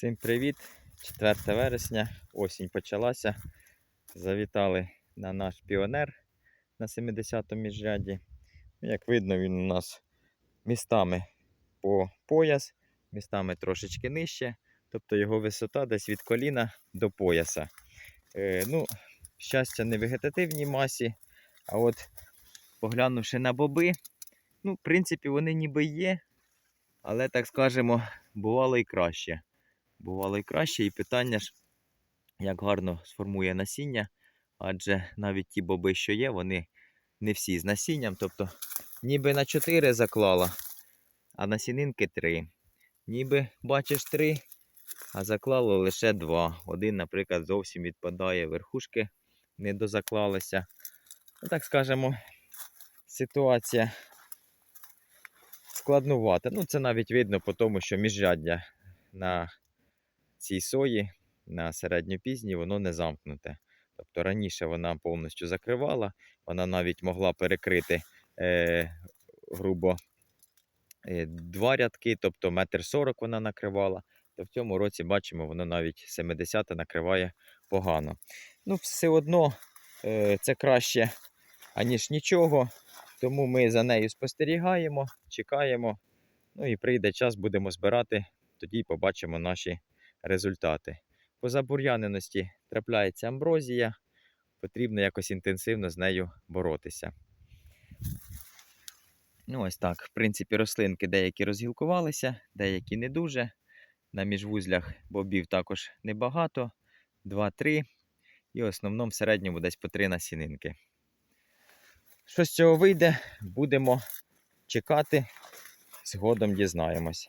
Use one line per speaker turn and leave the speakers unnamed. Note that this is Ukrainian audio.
Всім привіт! 4 вересня, осінь почалася. Завітали на наш піонер на 70-му міжряді. Ну, Як видно, він у нас містами по пояс, містами трошечки нижче, тобто його висота десь від коліна до пояса. Е, ну, щастя, не вегетативній масі, а от поглянувши на боби, ну, в принципі, вони ніби є, але так скажемо, бувало і краще бувало і краще. І питання ж, як гарно сформує насіння, адже навіть ті боби, що є, вони не всі з насінням. Тобто, ніби на 4 заклала, а насінинки 3. Ніби бачиш 3, а заклало лише 2. Один, наприклад, зовсім відпадає, верхушки не дозаклалися. Ну, так скажемо, ситуація складнувата. Ну, це навіть видно по тому, що міжряддя на цій сої на середньопізній воно не замкнуте. Тобто раніше вона повністю закривала, вона навіть могла перекрити е, грубо е, два рядки, тобто метр сорок вона накривала. То в цьому році бачимо, воно навіть 70 накриває погано. Ну, все одно е, це краще, аніж нічого. Тому ми за нею спостерігаємо, чекаємо. Ну і прийде час, будемо збирати, тоді побачимо наші результати. По забур'яненості трапляється амброзія, потрібно якось інтенсивно з нею боротися. Ну, ось так. В принципі, рослинки деякі розгілкувалися, деякі не дуже. На міжвузлях бобів також небагато, 2-3. І в основному в середньому десь по 3 насінинки. Що з цього вийде, будемо чекати, згодом дізнаємось.